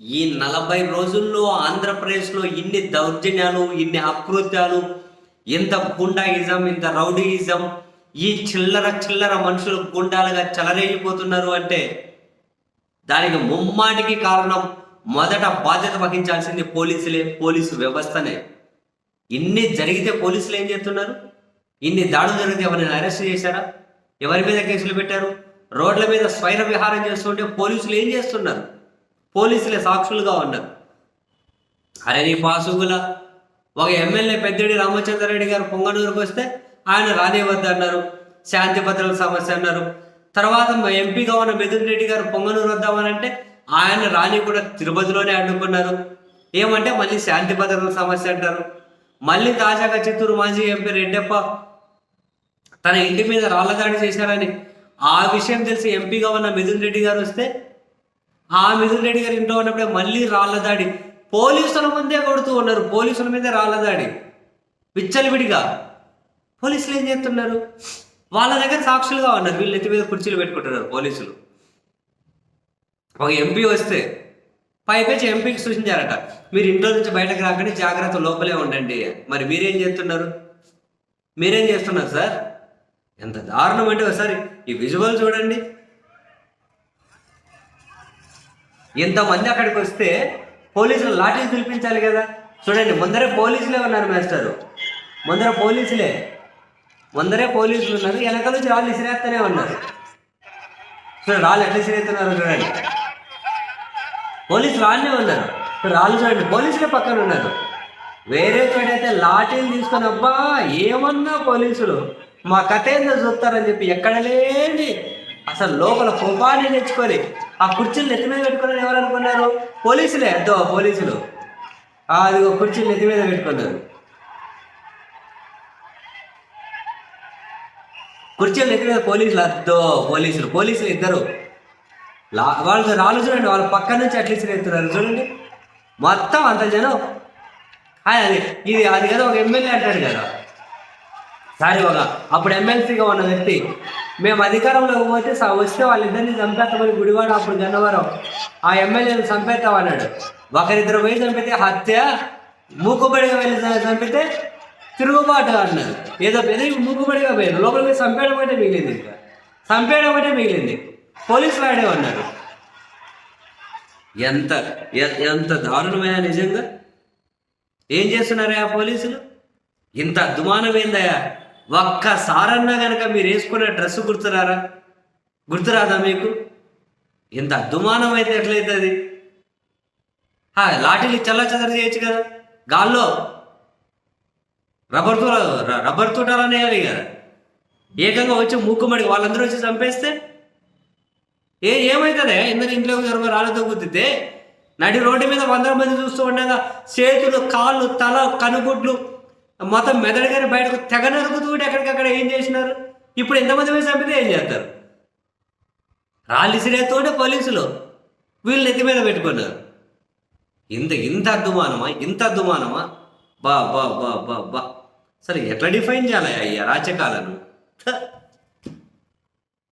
ఈ నలభై రోజుల్లో ఆంధ్రప్రదేశ్లో ఇన్ని దౌర్జన్యాలు ఇన్ని అకృత్యాలు ఇంత గుండాయిజం ఇంత రౌడీయిజం ఈ చిల్లర చిల్లర మనుషులు గుండాలుగా చెలరేగిపోతున్నారు అంటే దానికి ముమ్మాటికి కారణం మొదట బాధ్యత వహించాల్సింది పోలీసులే పోలీసు వ్యవస్థనే. ఇన్ని జరిగితే పోలీసులు ఏం చేస్తున్నారు? ఇన్ని దాడులు జరిగితే ఎవరిని అరెస్ట్ చేశారా? ఎవరి మీద కేసులు పెట్టారు? రోడ్ల మీద స్వైర విహారం చేస్తుంటే పోలీసులు ఏం చేస్తున్నారు? పోలీసులే సాక్షులుగా ఉన్నారు అరే నీ పాసుగుల ఒక ఎమ్మెల్యే పెద్దిడి రామచంద్రారెడ్డి గారు పొంగనూరుకు వస్తే ఆయన రానివ్వద్దు అన్నారు శాంతి భద్రతల సమస్య అన్నారు. తర్వాత మా ఎంపీగా ఉన్న మిథున్ రెడ్డి గారు పొంగనూరు వద్దామనంటే ఆయన రాని కూడా తిరుపతిలోనే అడ్డుకున్నారు. ఏమంటే మళ్ళీ శాంతి భద్రతల సమస్య అంటారు. మళ్ళీ తాజాగా చిత్తూరు మాజీ ఎంపీ రెడ్డప్ప తన ఇంటి మీద రాళ్ళదాడి చేశారని ఆ విషయం తెలిసి ఎంపీగా ఉన్న మిథున్ రెడ్డి గారు వస్తే ఆ మిథున్ రెడ్డి గారి ఇంట్లో ఉన్నప్పుడే మళ్ళీ రాళ్ళ దాడి పోలీసుల ముందే కొడుతూ ఉన్నారు. పోలీసుల మీదే రాళ్ళ దాడి విచ్చలవిడిగా. పోలీసులు ఏం చేస్తున్నారు? వాళ్ళ దగ్గర సాక్షులుగా ఉన్నారు. వీళ్ళు ఎత్తి మీద కుర్చీలు పెట్టుకుంటున్నారు పోలీసులు. ఒక ఎంపీ వస్తే పైపేచి ఎంపీకి సూచించారట. మీరు ఇంట్లో నుంచి బయటకు రాకండి జాగ్రత్త లోపలే ఉండండి. మరి మీరేం చేస్తున్నారు? మీరేం చేస్తున్నారు సార్? ఎంత దారుణం అంటే ఒకసారి ఈ విజువల్ చూడండి. ఇంతమంది అక్కడికి వస్తే పోలీసులు లాఠీలు పిలిపించాలి కదా. చూడండి ముందరే పోలీసులే ఉన్నారు మాస్టరు. ముందర పోలీసులే. ముందరే పోలీసులు ఉన్నారు వెనక నుంచి రాళ్ళు ఇసిరేస్తూనే ఉన్నారు. చూడండి రాళ్ళు ఎట్లా ఇసిరేస్తున్నారు చూడండి. పోలీసులు రాళ్ళే ఉన్నారు. రాళ్ళు చూడండి పోలీసులే పక్కన ఉన్నారు. వేరే చోటైతే లాఠీలు తీసుకొని అబ్బా ఏమన్నా పోలీసులు. మా కథ ఏందో చూస్తారని చెప్పి ఎక్కడ లేని అసలు లోపల కోపాన్ని తెచ్చుకొని ఆ కుర్చీలు నెత్తి మీద పెట్టుకున్నారు ఎవరు అనుకున్నారు? పోలీసులే అద్దో పోలీసులు. అది కుర్చీలు నెత్తి మీద పెట్టుకున్నారు. కుర్చీలు నెత్తి మీద పోలీసులు అద్దో పోలీసులు పోలీసులు ఇద్దరు. లా వాళ్ళు రాళ్ళు చూడండి వాళ్ళ పక్క నుంచి అట్లీస్ట్ ఎత్తున్నారు. చూడండి. మొత్తం అంత జనం. హాయ్ అది ఇది అది కదా ఒక ఎమ్మెల్యే అంటాడు కదా. సారీ ఒక అప్పుడు ఎమ్మెల్సీగా ఉన్న వ్యక్తి మేము అధికారంలోకి పోతే వస్తే వాళ్ళిద్దరిని చంపేస్తామని గుడివాడు అప్పుడు గన్నవరం. ఆ ఎమ్మెల్యేని చంపేస్తామన్నాడు. ఒకరిద్దరు పోయి చంపితే హత్య మూకుబడిగా వెళ్ళి చంపితే తిరుగుబాటు అన్నారు ఏదో పెద్ద మూకుబడిగా పోయారు లోపల పోయి చంపేయడం అంటే మిగిలింది ఇంకా. చంపేయడం అంటే మిగిలింది. పోలీసులు ఆడే అన్నారు ఎంత ఎంత దారుణమయ్యా నిజంగా. ఏం చేస్తున్నారా పోలీసులు? ఇంత అద్దుమానం ఒక్కసారన్నా కనుక మీరు వేసుకున్న డ్రెస్ గుర్తురారా? గుర్తురాదా మీకు? ఇంత అద్దుమానం అయితే ఎట్లయితుంది? లాఠీలు చల్ల చదర చేయొచ్చు కదా? గాల్లో రబ్బర్ తూర రబ్బర్ తూటాలనే వేయాలి కదా? ఏకంగా వచ్చి మూకుమడికి వాళ్ళందరూ వచ్చి చంపేస్తే? ఏ ఏమవుతుందే ఇందరు ఇంట్లోకి ఎవరో రాళ్ళతో గుద్దితే? నడి రోడ్డు మీద వందల మంది చూస్తూ ఉండగా చేతులు కాళ్ళు తల కనుగుడ్లు మొత్తం మెదడుగారి బయటకు తెగ నరుకుతూ ఎక్కడికక్కడ ఏం చేసినారు? ఇప్పుడు ఎంతమంది పోయి చంపితే ఏం చేస్తారు? రాళ్ళు ఇసిరేస్తూనే పోలీసులు వీళ్ళు నెత్తి మీద పెట్టుకున్నారు. ఇంత ఇంత అద్దుమానమా? ఇంత అద్దుమానమా? బా బా బా బా బా. సరే ఎట్లా డిఫైన్ చేయాలి ఈ అరాచకాలను?